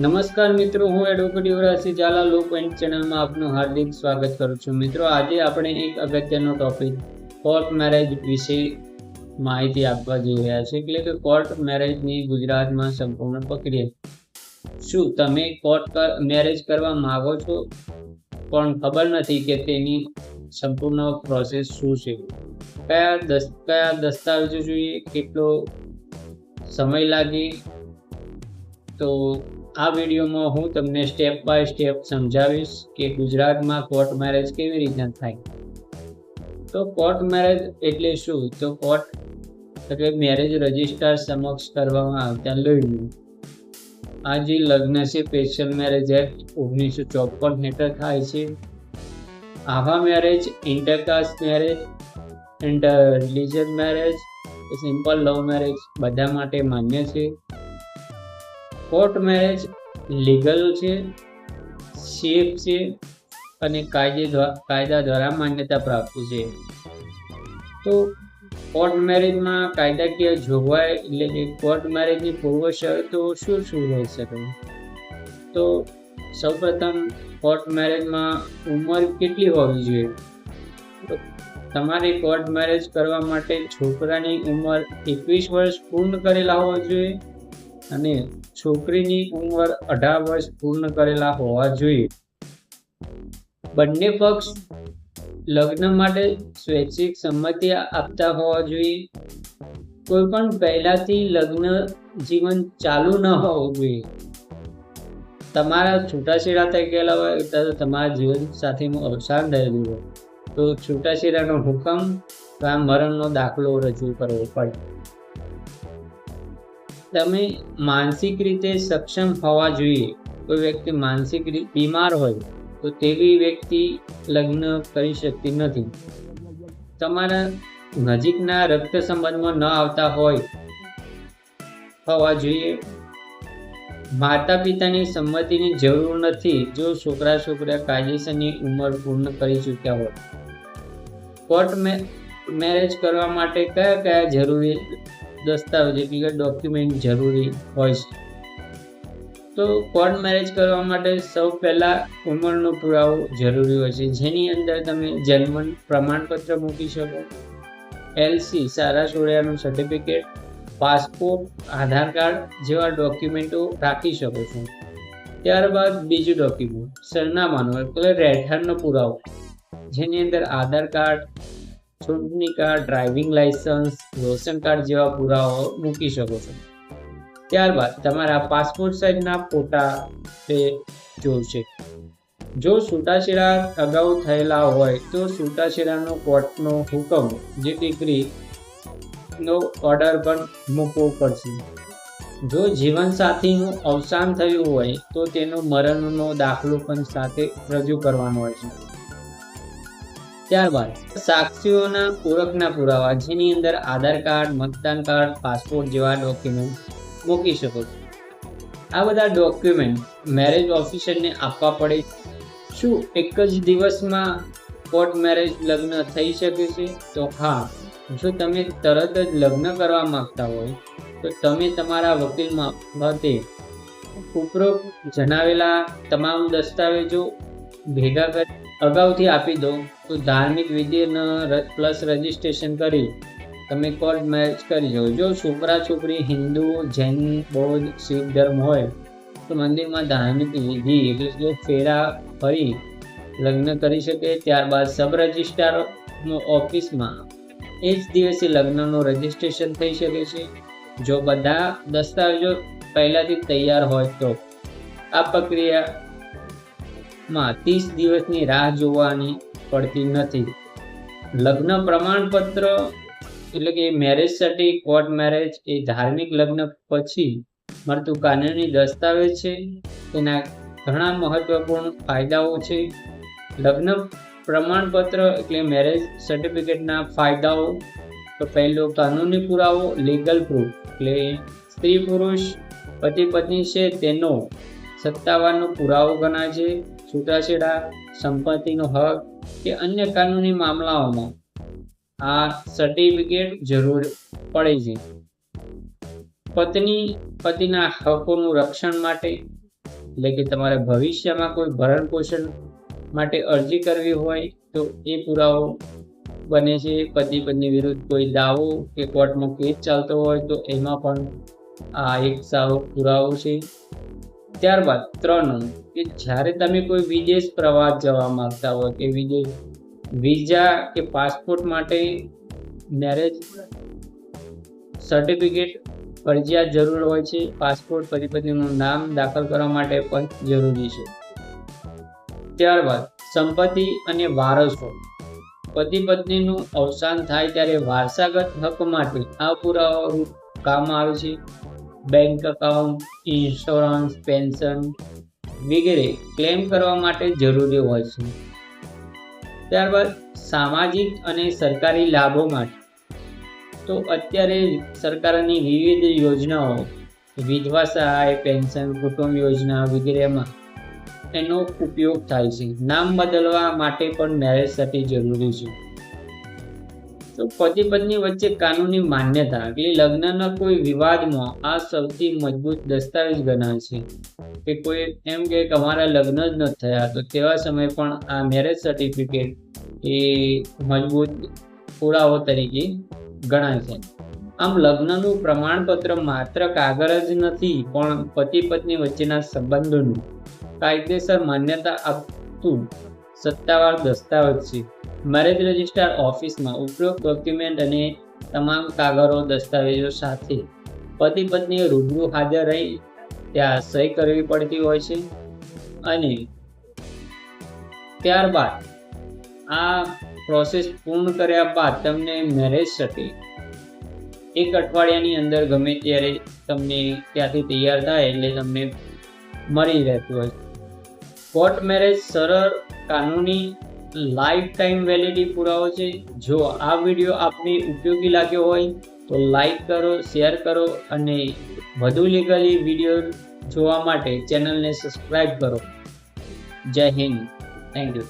નમસ્કાર મિત્રો, હું advocate Yuvrajsinh Zala law point ચેનલમાં આપનું હાર્દિક સ્વાગત કરું છું. મિત્રો, આજે આપણે એક અગત્યનો ટોપિક કોર્ટ મેરેજ વિશે માહિતી આપવા જઈ રહ્યા છે એટલે કે કોર્ટ મેરેજની ગુજરાતમાં સંપૂર્ણ પ્રક્રિયા. શું તમે કોર્ટ મેરેજ કરવા માગો છો? પણ ખબર નથી કે તેની સંપૂર્ણ પ્રોસેસ શું છે. કયા દસ, કયા દસ્તાવેજો જોઈએ? કેટલો સમય લાગે? તો આ વિડીયોમાં હું તમને સ્ટેપ બાય સ્ટેપ સમજાવીશ કે ગુજરાતમાં કોર્ટ મેરેજ કેવી રીતના થાય. તો કોર્ટ મેરેજ એટલે શું? તો કોર્ટ એટલે મેરેજ રજિસ્ટ્રાર સમક્ષ કરવામાં આવતા લગ્ન આ જે લગ્ન છે સ્પેશિયલ મેરેજ એક્ટ ઓગણીસો ચોપન હેઠળ થાય છે. આવા marriage intercaste marriage inter religion marriage simple love marriage બધા માટે માન્ય છે. કોર્ટ મેરેજ, લીગલ છે સેફ છે અને કાયદે કાયદા દ્વારા માન્યતા પ્રાપ્ત છે. તો કોર્ટ મેરેજમાં કાયદાકીય જોગવાઈ એટલે કે કોર્ટ મેરેજની પૂર્વ શરતો શું શું હોઈ શકે? તો સૌપ્રથમ કોર્ટ મેરેજમાં ઉંમર કેટલી હોવી જોઈએ? તમારે કોર્ટ મેરેજ કરવા માટે છોકરાની ઉંમર એકવીસ વર્ષ પૂર્ણ કરેલા હોવા જોઈએ અને છોકરીની ઉંમર અઢાર વર્ષ પૂર્ણ કરેલા હોવા જોઈએ. બંને પક્ષ લગ્ન માટે સ્વૈચ્છિક સંમતિ આપતા હોવા જોઈએ. કોઈ પણ પહેલાથી લગ્ન જીવન ચાલુ ન હોવું જોઈએ. તમારા છૂટાછેડા થઈ ગયેલા હોય તો તમારા જીવન સાથીનું અવસાન થયેલું હોય. તો છૂટાછેડાનો હુકમ આ મરણનો દાખલો રજૂ કરવો પડે. તમે માનસિક રીતે સક્ષમ હોવા જોઈએ. કોઈ વ્યક્તિ માનસિક રીતે બીમાર હોય, તો તેવી વ્યક્તિ લગ્ન કરી શકતી નથી. તમારા નજીકના રક્ત સંબંધમાં ન આવતા હોય હોવા જોઈએ. માતા પિતાની સંમતિની જરૂર નથી જો છોકરા છોકરા કાયદેસરની ઉંમર પૂર્ણ કરી ચૂક્યા હોય. કોર્ટ મેરેજ કરવા માટે કયા કયા જરૂરી દસ્તાવેજ એટલે કે ડોક્યુમેન્ટ જરૂરી હોય છે. તો કોર્ટ મેરેજ કરવા માટે સૌ પહેલાં ઉંમરનો પુરાવો જરૂરી હોય છે. જેની અંદર તમે જન્મ પ્રમાણપત્ર મૂકી શકો એલસી સારા સોળિયાનું સર્ટિફિકેટ પાસપોર્ટ આધાર કાર્ડ જેવા ડોક્યુમેન્ટો રાખી શકો છો. ત્યારબાદ બીજું ડોક્યુમેન્ટ સરનામાનો, એટલે રહેઠાણનો પુરાવો. જેની અંદર આધાર કાર્ડ ચૂંટણી card driving licence ration card જેવા પુરાવાઓ મૂકી શકો છો. ત્યારબાદ તમારા પાસપોર્ટ સાઇઝના ફોટા તે જોશે. જો છૂટાછેડા અગાઉ થયેલા હોય તો છૂટાછેડાનો કોર્ટનો હુકમ જે ડિગ્રી નો ઓર્ડર પણ મૂકવો પડશે. જો જીવનસાથીનું અવસાન થયું હોય તો તેનો મરણનો દાખલો પણ સાથે રજૂ કરવાનો હોય છે. ત્યારબાદ સાક્ષીઓના ઓળખના પુરાવા, જેની અંદર આધાર કાર્ડ, મતદાન કાર્ડ, પાસપોર્ટ જેવા ડોક્યુમેન્ટ મૂકી શકો છો. આ બધા ડોક્યુમેન્ટ મેરેજ ઓફિસરને આપવા પડે શું એક જ દિવસમાં કોર્ટ મેરેજ લગ્ન થઈ શકે છે? તો હા, જો તમે તરત જ લગ્ન કરવા માંગતા હોય, તો તમે તમારા વકીલ મારફતે ઉપરોક્ત જણાવેલા તમામ દસ્તાવેજો ભેગા કરી અગાઉથી આપી દો. તો ધાર્મિક વિધિનો પ્લસ રજીસ્ટ્રેશન કરી, તમે કોર્ટ મેરેજ કરી શકો જો છોકરા, છોકરી હિન્દુ, જૈન, બૌદ્ધ, શીખ ધર્મ હોય, તો મંદિરમાં ધાર્મિક વિધિ એટલે કે ફેરા ફરી લગ્ન કરી શકે, ત્યારબાદ સબ રજિસ્ટ્રાર ઓફિસમાં એ જ દિવસે લગ્નનું રજીસ્ટ્રેશન થઈ શકે છે. જો બધા દસ્તાવેજો પહેલાંથી તૈયાર હોય તો આ પ્રક્રિયામાં ત્રીસ દિવસની રાહ જોવાની પડતી નથી. લગ્ન પ્રમાણપત્ર એટલે કે મેરેજ સર્ટી કોર્ટ મેરેજ એ ધાર્મિક લગ્ન પછી મળતું કાનૂની દસ્તાવેજ છે. તેના ઘણા મહત્વપૂર્ણ ફાયદાઓ છે. લગ્ન પ્રમાણપત્ર એટલે મેરેજ સર્ટિફિકેટના ફાયદાઓ. તો પહેલો કાનૂની પુરાવો લીગલ પ્રૂફ એટલે સ્ત્રી પુરુષ, પતિ પત્ની છે તેનો સત્તાવારનો પુરાવો ગણાય છે. છૂટાછેડા, સંપત્તિનો હક કે અન્ય કાનૂની મામલાઓમાં આ સર્ટિફિકેટ જરૂર પડે છે. પત્ની પતિના હકોનું રક્ષણ માટે, એટલે કે તમારે ભવિષ્યમાં કોઈ ભરણ પોષણ માટે અરજી કરવી હોય, તો એ પુરાવો બને છે. પતિ પત્ની વિરુદ્ધ કોઈ દાવો કે કોર્ટમાં કેસ ચાલતો હોય, તો એમાં પણ આ એક સારો પુરાવો છે. ત્યારબાદ ત્રણ કે જ્યારે તમે કોઈ વિદેશ પ્રવાસ જવા માંગતા હોય કે વિદેશ વિઝા કે પાસપોર્ટ માટે મેરેજ સર્ટિફિકેટ ફરજિયાત જરૂર હોય છે, પાસપોર્ટ પતિ પત્નીનું નામ દાખલ કરવા માટે પણ જરૂરી છે. ત્યારબાદ સંપત્તિ અને વારસો. પતિ પત્નીનું અવસાન થાય ત્યારે વારસાગત હક માટે આ પુરાવા કામ આવે છે. બેંક અકાઉન્ટ, ઇન્સ્યોરન્સ, પેન્શન વગેરે ક્લેમ કરવા માટે જરૂરી હોય છે. ત્યારબાદ સામાજિક અને સરકારી લાભો માટે. તો અત્યારે સરકારની વિવિધ યોજનાઓ, વિધવા સહાય, પેન્શન, કુટુંબ યોજના વગેરેમાં એનો ઉપયોગ થાય છે. નામ બદલવા માટે પણ મેરેજ સર્ટિ જરૂરી છે. તો પતિ પત્ની વચ્ચે કાનૂની માન્યતા એટલે લગ્નના કોઈ વિવાદમાં આ સૌથી મજબૂત દસ્તાવેજ ગણાય છે. કે કોઈ એમ કે અમારા લગ્ન જ નથી થયા, તો તેવા સમયે પણ આ મેરેજ સર્ટિફિકેટ એ મજબૂત પુરાવો તરીકે ગણાય છે. આમ લગ્નનું પ્રમાણપત્ર માત્ર કાગળ જ નથી, પણ પતિ પત્ની વચ્ચેના સંબંધોનું કાયદેસર માન્યતા આપતું સત્તાવાર દસ્તાવેજ છે. મેરેજ રજિસ્ટ્રાર ઓફિસમાં ઉપરોક્ત ડોક્યુમેન્ટ અને તમામ કાગળો, દસ્તાવેજો સાથે પતિ પત્નીએ રૂબરૂ હાજર રહી ત્યાં સહી કરવી પડતી હોય છે. અને ત્યારબાદ આ પ્રોસેસ પૂર્ણ કર્યા બાદ તમને મેરેજ સર્ટી એક અઠવાડિયાની અંદર ગમે ત્યારે તમને ત્યાંથી તૈયાર થાય એટલે તમને મળી રહેતું હોય. કોર્ટ મેરેજ સરળ, કાનૂની લાઈફ ટાઈમ વેલિડિટી પુરાવો છે. જો આ વીડિયો આપને ઉપયોગી લાગ્યો હોય, તો લાઈક કરો શેર કરો અને વધુ લીગલી વીડિયો જોવા માટે ચેનલને સબસ્ક્રાઈબ કરો. જય હિન્દ. Thank you